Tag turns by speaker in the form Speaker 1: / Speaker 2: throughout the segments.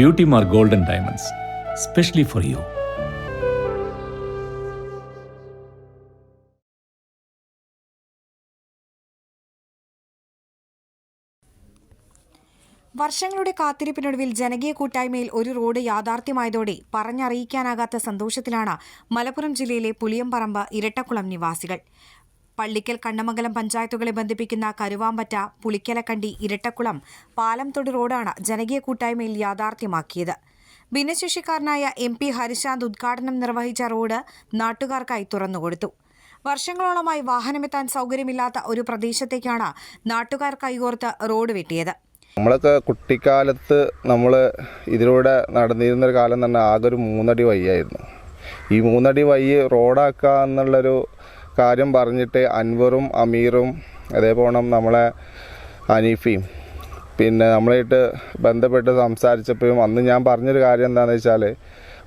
Speaker 1: Beauty Mar golden diamonds specially for you
Speaker 2: വർഷങ്ങളുടെ കാത്തിരിപ്പിനൊടുവിൽ ജനകീയ കൂട്ടായ്മയിൽ ഒരു റോഡ് യാഥാർത്ഥ്യമായതോടെ പറഞ്ഞറിയിക്കാനാകാത്ത സന്തോഷത്തിലാണ് മലപ്പുറം ജില്ലയിലെ പുളിയംപറമ്പ് ഇരട്ടക്കുളം നിവാസികൾ. പള്ളിക്കൽ കണ്ണമംഗലം പഞ്ചായത്തുകളെ ബന്ധിപ്പിക്കുന്ന കരുവാമ്പറ്റ പുളിക്കലക്കണ്ടി ഇരട്ടക്കുളം പാലംതൊടി റോഡാണ് ജനകീയ കൂട്ടായ്മയിൽ യാഥാർത്ഥ്യമാക്കിയത്. ഭിന്നശേഷിക്കാരനായ എം പി ഹരിശാന്ത് ഉദ്ഘാടനം നിർവഹിച്ച റോഡ് നാട്ടുകാർക്കായി തുറന്നുകൊടുത്തു. വർഷങ്ങളോളമായി വാഹനമെത്താൻ സൗകര്യമില്ലാത്ത ഒരു പ്രദേശത്തേക്കാണ് നാട്ടുകാർ കൈകോർത്ത് റോഡ് വെട്ടിയത്.
Speaker 3: നമ്മളൊക്കെ കുട്ടിക്കാലത്ത് നമ്മൾ ഇതിലൂടെ നടന്നിരുന്നൊരു കാലം തന്നെ ആകെ ഒരു മൂന്നടി വയ്യായിരുന്നു. ഈ മൂന്നടി വയ്യ് റോഡാക്കുക എന്നുള്ളൊരു കാര്യം പറഞ്ഞിട്ട് അൻവറും അമീറും അതേപോലെ നമ്മളെ അനീഫയും. പിന്നെ നമ്മളായിട്ട് ബന്ധപ്പെട്ട് സംസാരിച്ചപ്പോഴും അന്ന് ഞാൻ പറഞ്ഞൊരു കാര്യം എന്താണെന്ന് വെച്ചാൽ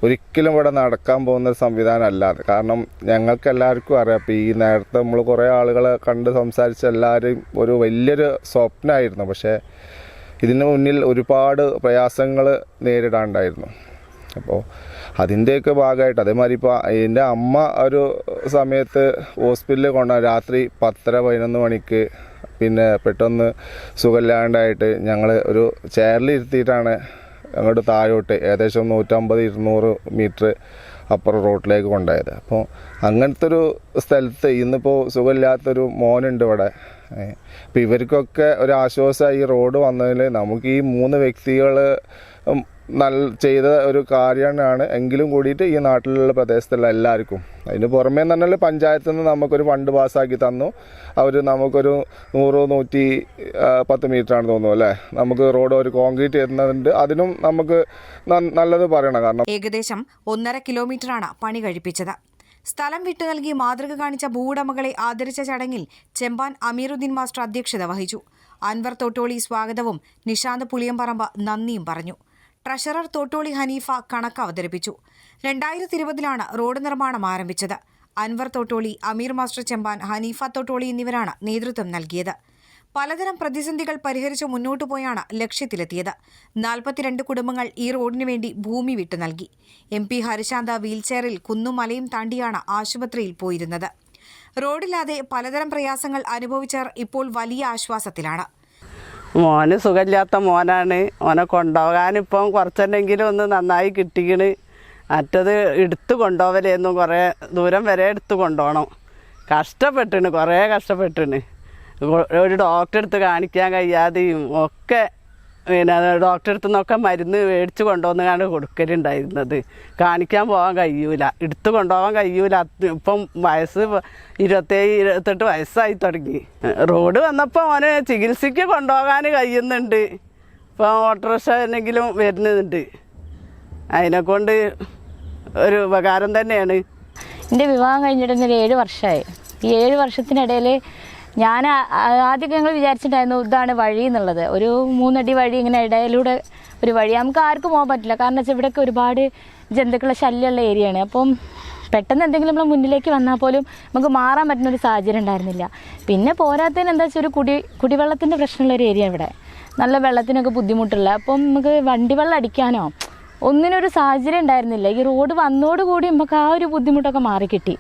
Speaker 3: ഒരിക്കലും ഇവിടെ നടക്കാൻ പോകുന്ന സംവിധാനം അല്ലാതെ കാരണം ഞങ്ങൾക്ക് എല്ലാവർക്കും അറിയാം. അപ്പോൾ ഈ നേരത്തെ നമ്മൾ കുറേ ആളുകളെ കണ്ട് സംസാരിച്ച എല്ലാവരും ഒരു വലിയൊരു സ്വപ്നമായിരുന്നു പക്ഷേ ഇതിന് മുന്നിൽ ഒരുപാട് പ്രയാസങ്ങൾ നേരിടാണ്ടായിരുന്നു. അപ്പോൾ അതിന്റെയൊക്കെ ഭാഗമായിട്ട് അതേമാതിരി ഇപ്പോൾ എന്റെ അമ്മ ഒരു സമയത്ത് ഹോസ്പിറ്റലിൽ കൊണ്ട രാത്രി പത്തര പതിനൊന്ന് മണിക്ക് പിന്നെ പെട്ടെന്ന് സുഖമില്ലാണ്ടായിട്ട് ഞങ്ങൾ ഒരു ചെയറിലിരുത്തിയിട്ടാണ് അങ്ങോട്ട് താഴോട്ട് ഏകദേശം നൂറ്റമ്പത് ഇരുന്നൂറ് മീറ്റർ അപ്പുറം റോട്ടിലേക്ക് കൊണ്ടുപോയത്. അപ്പോൾ അങ്ങനത്തെ ഒരു സ്ഥലത്ത് ഇന്നിപ്പോൾ സുഖമില്ലാത്തൊരു മോനുണ്ട് ഇവിടെ. അപ്പോൾ ഇവർക്കൊക്കെ ഒരു ആശ്വാസമായി ഈ റോഡ് വന്നതിൽ നമുക്ക് ഈ മൂന്ന് വ്യക്തികൾ നല്ല ചെയ്ത ഒരു കാര്യമാണ് എങ്കിലും കൂടിയിട്ട് ഈ നാട്ടിലുള്ള പ്രദേശത്തുള്ള എല്ലാവർക്കും. അതിന് പുറമേ എന്ന് പറഞ്ഞാൽ പഞ്ചായത്തിൽ നിന്ന് നമുക്കൊരു ഫണ്ട് പാസ്സാക്കി തന്നു. അവർ നമുക്കൊരു നൂറ് നൂറ്റി പത്ത് മീറ്ററാണ് തോന്നുന്നു അല്ലേ? നമുക്ക് റോഡ് ഒരു കോൺക്രീറ്റ് ചെയ്യുന്നുണ്ട് അതിനും നമുക്ക് നല്ലത് പറയണം കാരണം
Speaker 2: ഏകദേശം ഒന്നര കിലോമീറ്ററാണ് പണി കഴിപ്പിച്ചത്. സ്ഥലം വിട്ടു നൽകി മാതൃക കാണിച്ച ഭൂവുടമകളെ ആദരിച്ച ചടങ്ങിൽ ചെമ്പാൻ അമീറുദ്ദീൻ മാസ്റ്റർ അധ്യക്ഷത വഹിച്ചു. അൻവർ തോട്ടോളി സ്വാഗതവും നിഷാന്ത് പുളിയംപറമ്പ് നന്ദിയും പറഞ്ഞു. ട്രഷറർ തോട്ടോളി ഹനീഫ കണക്ക് അവതരിപ്പിച്ചു. രണ്ടായിരത്തി ഇരുപതിലാണ് റോഡ് നിർമ്മാണം ആരംഭിച്ചത്. അൻവർ തോട്ടോളി അമീർ മാസ്റ്റർ ചെമ്പാൻ ഹനീഫ തോട്ടോളി എന്നിവരാണ് നേതൃത്വം നൽകിയത്. പലതരം പ്രതിസന്ധികൾ പരിഹരിച്ച് മുന്നോട്ടു പോയാണ് ലക്ഷ്യത്തിലെത്തിയത്. നാൽപ്പത്തിരണ്ട് കുടുംബങ്ങൾ ഈ റോഡിനു വേണ്ടി ഭൂമി വിട്ടു നൽകി. എം പി ഹരിശാന്ത വീൽചെയറിൽ കുന്നും മലയും താണ്ടിയാണ് ആശുപത്രിയിൽ പോയിരുന്നത്. റോഡില്ലാതെ പലതരം പ്രയാസങ്ങൾ അനുഭവിച്ചവർ ഇപ്പോൾ വലിയ ആശ്വാസത്തിലാണ്.
Speaker 4: മോന് സുഖമില്ലാത്ത മോനാണ്. മോനെ കൊണ്ടുപോകാനിപ്പം കുറച്ചുണ്ടെങ്കിലും ഒന്ന് നന്നായി കിട്ടിക്കണ്. മറ്റത് എടുത്ത് കൊണ്ടുപോവലേന്നും കുറേ ദൂരം വരെ എടുത്ത് കൊണ്ടുപോകണം. കഷ്ടപ്പെട്ടിണ് കുറേ കഷ്ടപ്പെട്ടിണ്. ഒരു ഡോക്ടറെ അടുത്ത് കാണിക്കാൻ കഴിയാതെയും ഒക്കെ പിന്നെ ഡോക്ടറെ അടുത്ത് നിന്നൊക്കെ മരുന്ന് മേടിച്ച് കൊണ്ടുവന്നാണ് കൊടുക്കലുണ്ടായിരുന്നത്. കാണിക്കാൻ പോകാൻ കഴിയൂല. എടുത്ത് കൊണ്ടുപോകാൻ കഴിയൂല. ഇപ്പം വയസ്സ് ഇരുപത്തേഴ് ഇരുപത്തെട്ട് വയസ്സായി തുടങ്ങി. റോഡ് വന്നപ്പോൾ അവന് ചികിത്സയ്ക്ക് കൊണ്ടുപോകാൻ കഴിയുന്നുണ്ട്. ഇപ്പം ഓട്ടോറിക്ഷ എന്തെങ്കിലും വരുന്നുണ്ട്. അതിനെക്കൊണ്ട് ഒരു ഉപകാരം തന്നെയാണ്.
Speaker 5: എന്റെ വിവാഹം കഴിഞ്ഞിട്ട് ഒരു ഏഴ് വർഷമായി. ഈ ഏഴ് വർഷത്തിനിടയിൽ ഞാൻ ആദ്യമൊക്കെ ഞങ്ങൾ വിചാരിച്ചിട്ടുണ്ടായിരുന്നു ഇതാണ് വഴി എന്നുള്ളത്. ഒരു മൂന്നടി വഴി ഇങ്ങനെ ഇടയിലൂടെ ഒരു വഴി. നമുക്ക് ആർക്കും പോകാൻ പറ്റില്ല. കാരണം വെച്ചാൽ ഇവിടെയൊക്കെ ഒരുപാട് ജന്തുക്കളെ ശല്യമുള്ള ഏരിയയാണ് അപ്പം പെട്ടെന്ന് എന്തെങ്കിലും നമ്മൾ മുന്നിലേക്ക് വന്നാൽ പോലും നമുക്ക് മാറാൻ പറ്റുന്ന ഒരു സാഹചര്യം ഉണ്ടായിരുന്നില്ല. പിന്നെ പോരാത്തതിന് എന്താ വെച്ചാൽ ഒരു കുടി കുടിവെള്ളത്തിന്റെ പ്രശ്നമുള്ള ഒരു ഏരിയ ഇവിടെ. നല്ല വെള്ളത്തിനൊക്കെ ബുദ്ധിമുട്ടുള്ള. അപ്പം നമുക്ക് വണ്ടി വെള്ളം അടിക്കാനോ ഒന്നിനൊരു സാഹചര്യം ഉണ്ടായിരുന്നില്ല. ഈ റോഡ് വന്നോടുകൂടി നമുക്ക് ആ ഒരു ബുദ്ധിമുട്ടൊക്കെ മാറിക്കിട്ടി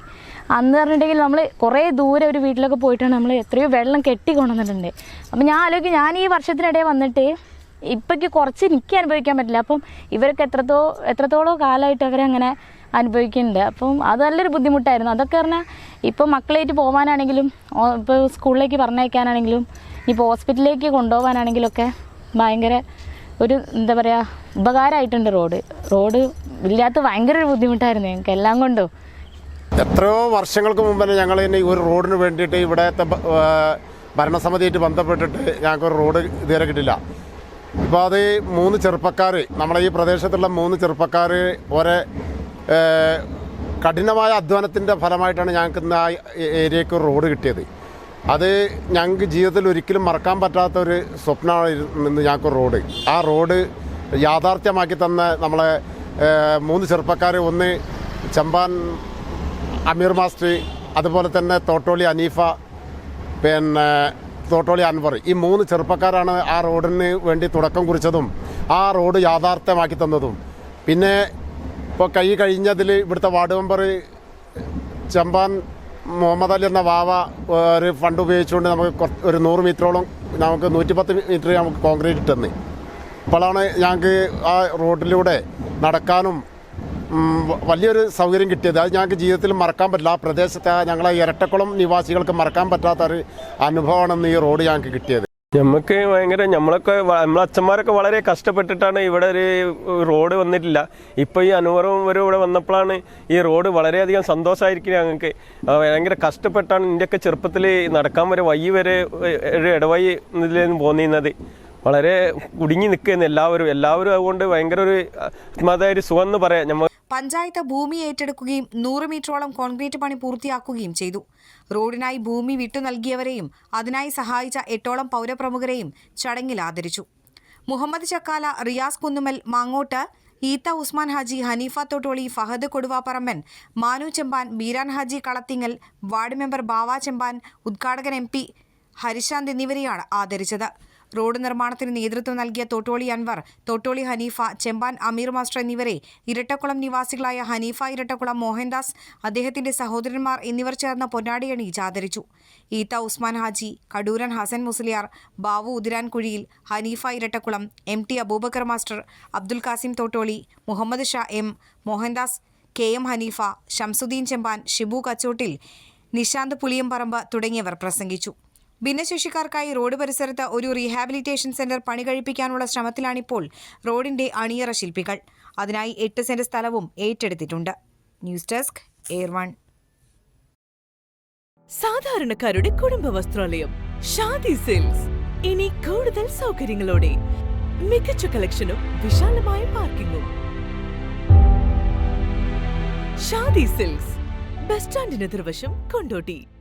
Speaker 5: അന്ന് പറഞ്ഞിട്ടുണ്ടെങ്കിൽ നമ്മൾ കുറേ ദൂരെ ഒരു വീട്ടിലൊക്കെ പോയിട്ടാണ് നമ്മൾ എത്രയോ വെള്ളം കെട്ടി കൊണ്ടുവന്നിട്ടുണ്ട്. അപ്പം ഞാൻ ആലോചിക്കും ഞാൻ ഈ വർഷത്തിനിടെ വന്നിട്ട് ഇപ്പോഴേക്ക് കുറച്ച് എനിക്ക് അനുഭവിക്കാൻ പറ്റില്ല. അപ്പം ഇവർക്ക് എത്രത്തോ എത്രത്തോളം കാലമായിട്ട് അവരങ്ങനെ അനുഭവിക്കുന്നുണ്ട്. അപ്പം അത് നല്ലൊരു ബുദ്ധിമുട്ടായിരുന്നു. അതൊക്കെ പറഞ്ഞാൽ ഇപ്പോൾ മക്കളായിട്ട് പോകാനാണെങ്കിലും ഇപ്പോൾ സ്കൂളിലേക്ക് പറഞ്ഞയക്കാനാണെങ്കിലും ഇപ്പോൾ ഹോസ്പിറ്റലിലേക്ക് കൊണ്ടുപോകാനാണെങ്കിലൊക്കെ ഭയങ്കര ഒരു എന്താ പറയുക ഉപകാരമായിട്ടുണ്ട് റോഡ്. റോഡ് ഇല്ലാത്ത ഭയങ്കര ഒരു ബുദ്ധിമുട്ടായിരുന്നു ഞങ്ങൾക്ക് എല്ലാം കൊണ്ടോ.
Speaker 6: എത്രയോ വർഷങ്ങൾക്ക് മുമ്പ് തന്നെ ഞങ്ങൾ തന്നെ ഈ ഒരു റോഡിന് വേണ്ടിയിട്ട് ഇവിടത്തെ ഭരണസമിതിയായിട്ട് ബന്ധപ്പെട്ടിട്ട് ഞങ്ങൾക്കൊരു റോഡ് ഇതുവരെ കിട്ടില്ല. ഇപ്പോൾ അത് മൂന്ന് ചെറുപ്പക്കാർ നമ്മളെ ഈ പ്രദേശത്തുള്ള മൂന്ന് ചെറുപ്പക്കാർ ഓരോ കഠിനമായ അധ്വാനത്തിന്റെ ഫലമായിട്ടാണ് ഞങ്ങൾക്ക് ഇന്ന് ആ ഏരിയക്ക് ഒരു റോഡ് കിട്ടിയത്. അത് ഞങ്ങൾക്ക് ജീവിതത്തിൽ ഒരിക്കലും മറക്കാൻ പറ്റാത്ത ഒരു സ്വപ്നമായിരുന്നു ഞങ്ങൾക്ക് റോഡ്. ആ റോഡ് യാഥാർത്ഥ്യമാക്കി തന്ന നമ്മളെ മൂന്ന് ചെറുപ്പക്കാർ ഒന്ന് ചമ്പാൻ അമീർ മാസ്റ്റർ അതുപോലെ തന്നെ തോട്ടോളി അനീഫ പിന്നെ തോട്ടോളി അൻവർ. ഈ മൂന്ന് ചെറുപ്പക്കാരാണ് ആ റോഡിന് വേണ്ടി തുടക്കം കുറിച്ചതും ആ റോഡ് യാഥാർത്ഥ്യമാക്കി തന്നതും. പിന്നെ ഇപ്പോൾ കൈ കഴിഞ്ഞതിൽ ഇവിടുത്തെ വാർഡ് മെമ്പർ ചെമ്പാൻ മുഹമ്മദ് അലി എന്ന വാവ ഒരു ഫണ്ട് ഉപയോഗിച്ചുകൊണ്ട് നമുക്ക് ഒരു നൂറ് മീറ്ററോളം നമുക്ക് നൂറ്റിപ്പത്ത് മീറ്റർ നമുക്ക് കോൺക്രീറ്റ് ഇട്ടെന്ന്. അപ്പോഴാണ് ഞങ്ങൾക്ക് ആ റോഡിലൂടെ നടക്കാനും വലിയൊരു സൗകര്യം കിട്ടിയത്. അത് ഞങ്ങൾക്ക് ജീവിതത്തിൽ മറക്കാൻ പറ്റില്ല. ആ പ്രദേശത്തെ ഞങ്ങളെ ഇരട്ടക്കുളം നിവാസികൾക്ക് മറക്കാൻ പറ്റാത്ത ഒരു അനുഭവമാണെന്ന് ഈ റോഡ് ഞങ്ങൾക്ക് കിട്ടിയത്.
Speaker 7: നമുക്ക് ഭയങ്കര നമ്മളൊക്കെ വ- നമ്മളെ അച്ഛന്മാരൊക്കെ വളരെ കഷ്ടപ്പെട്ടിട്ടാണ് ഇവിടെ ഒരു റോഡ് വന്നിട്ടില്ല. ഇപ്പോൾ ഈ അനുവറും വരെ ഇവിടെ വന്നപ്പോഴാണ് ഈ റോഡ് വളരെയധികം സന്തോഷമായിരിക്കും ഞങ്ങൾക്ക് ഭയങ്കര കഷ്ടപ്പെട്ടാണ് ഇതിന്റെയൊക്കെ ചെറുപ്പത്തിൽ നടക്കാൻ വരെ വയ്യ വരെ ഒരു ഇടവഴി ഇതിലേന്ന് പോന്നിരുന്നത്. വളരെ കുടുങ്ങി നിൽക്കുന്നു എല്ലാവരും. എല്ലാവരും അതുകൊണ്ട് ഭയങ്കര ഒരു ആത്മാതായ ഒരു സുഖം എന്ന് പറയാം. നമ്മൾ
Speaker 2: പഞ്ചായത്ത് ഭൂമി ഏറ്റെടുക്കുകയും നൂറ് മീറ്ററോളം കോൺക്രീറ്റ് പണി പൂർത്തിയാക്കുകയും ചെയ്തു. റോഡിനായി ഭൂമി വിട്ടു നൽകിയവരെയും അതിനായി സഹായിച്ച എട്ടോളം പൗരപ്രമുഖരെയും ചടങ്ങിൽ ആദരിച്ചു. മുഹമ്മദ് ചക്കാല റിയാസ് കുന്നുമൽ മാങ്ങോട്ട് ഈത്ത ഉസ്മാൻ ഹാജി ഹനീഫ തൊട്ടോളി ഫഹദ് കൊടുവാപ്പറമ്പൻ മാനു ചെമ്പാൻ ബീരാൻ ഹാജി കളത്തിങ്ങൽ വാർഡ് മെമ്പർ ബാവ ചെമ്പാൻ ഉദ്ഘാടകൻ എം പി ഹരിശാന്ത് എന്നിവരെയാണ് ആദരിച്ചത്. റോഡ് നിർമ്മാണത്തിന് നേതൃത്വം നൽകിയ തോട്ടോളി അൻവർ തോട്ടോളി ഹനീഫ ചെമ്പാൻ അമീർ മാസ്റ്റർ എന്നിവരെ ഇരട്ടക്കുളം നിവാസികളായ ഹനീഫ ഇരട്ടക്കുളം മോഹൻദാസ് അദ്ദേഹത്തിന്റെ സഹോദരന്മാർ എന്നിവർ ചേർന്ന് പൊന്നാടിയണിയിച്ച് ആദരിച്ചു. Eetha Usman Haji Kaduran Hasan Musliyar Bavu Udirankuzhiyil Haneefa Irattakulam M T Aboobacker master Abdul Kasim Thottoli Muhammad Sha M Mohandas K M Haneefa Shamsuddeen Chemban Shibu Kachottil Nishanth Puliyamparamb തുടങ്ങിയവർ പ്രസംഗിച്ചു. ഭിന്നശേഷിക്കാർക്കായി road പരിസരത്ത് ഒരു rehabilitation centre പണി കഴിപ്പിക്കാനുള്ള ശ്രമത്തിലാണിപ്പോൾ റോഡിന്റെ അണിയറ ശില്പികൾ. അതിനായി എട്ട് cent സ്ഥലവും ഏറ്റെടുത്തിട്ടുണ്ട്. ന്യൂസ് ഡെസ്ക് എയർ വൺ
Speaker 8: സാധാരണക്കാരുടെ കുടുംബ വസ്ത്രാലയം ഷാദി സിൽക്സ്. ഇനി കൂടുതൽ സൗകര്യങ്ങളോടെ മികച്ച കളക്ഷനും വിശാലമായ പാർക്കിങ്ങും. ഷാദി സിൽക്സ് ബസ് സ്റ്റാൻഡിന് എതിർവശം കൊണ്ടോട്ടി.